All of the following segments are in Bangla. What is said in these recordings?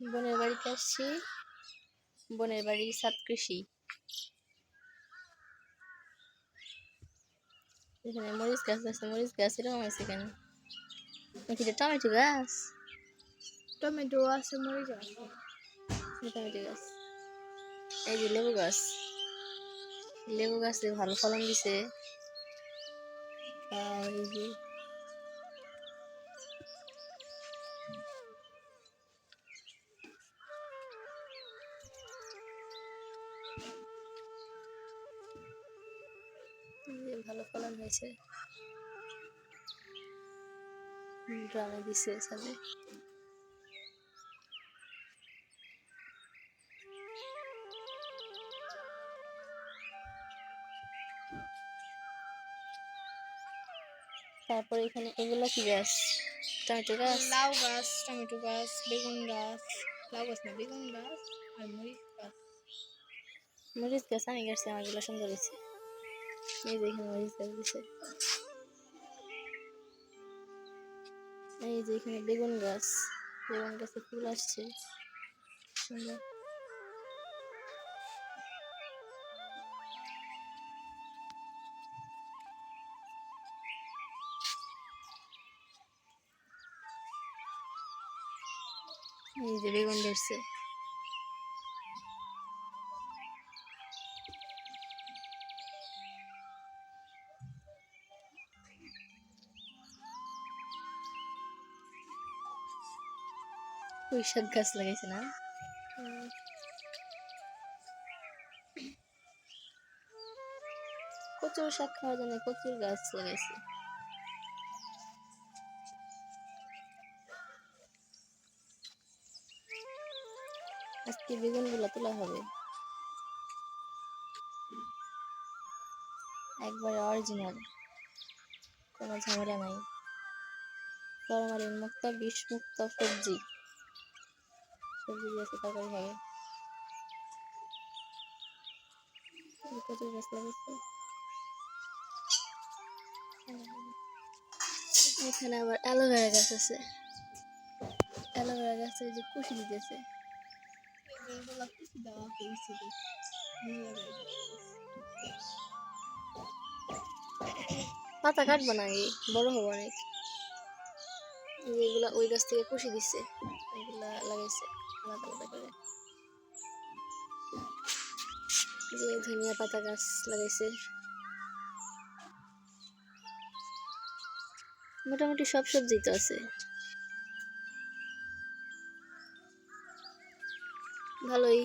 বোনের বাড়িতে আসছি। বোনের বাড়ি সাত কৃষি। এখানে মরিচ গাছ আছে মরিচ গাছ এরকম আছে কেন নাকি টমেটো গাছ। টমেটো আছে মরিচ আছে। টমেটো গাছ। এই যে লেবু গাছ। লেবু গাছে ভালো ফলন দিছে। আর এই যে ভালো ফলন হয়েছে। দিছে এখানে এগুলো কি গাছ? টমেটো গাছ? লাউ গাছ, টমেটো গাছ, বেগুন গাছ, লাউ গাছ না, বেগুন গাছ আর মরিচ গাছ। মরিচ গাছ, আমি গাছ আমারগুলো সুন্দর হয়েছে। এই যে এখানে মরিচ গাছ দিছে। এই যে এখানে বেগুন গাছ, বেগুন গাছে ফুল আসছে। সুন্দর। এই যে বেগুন ধরছে। পুঁই শাক গাছ লাগাইছে না? কচুর শাক খাওয়ার জন্য কচুর গাছ লাগাইছে। আজকে বেগুনগুলা তোলা হবে। একবারে অরিজিনাল কোনো ঝামেলা নাই। ফরমালিন মুক্ত বিষ মুক্ত সবজি। সবজি দিয়েছে তরকারি এখানে আবার অ্যালোভেরা গাছ আছে। অ্যালোভেরা গাছে যে কুশি দিতেছে। পাতা কাটবো না আগে বড় হব অনেক এই ওই গাছ থেকে কুশি দিচ্ছে। এগুলা এই যে ধনিয়া পাতা গাছ লাগাইছে। মোটামুটি সব সবজি তো আছে। ভালোই।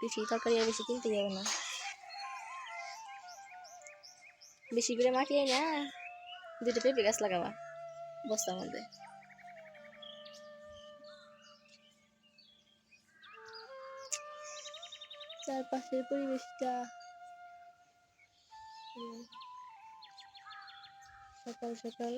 কৃষি তরকারি বেশি কিনতে যাবে না। বেশি করে মাটি না, দুটো পেঁপে গাছ লাগাবা, বস্তার মধ্যে। চারপাশের পরিবেশটা। সকাল সকাল।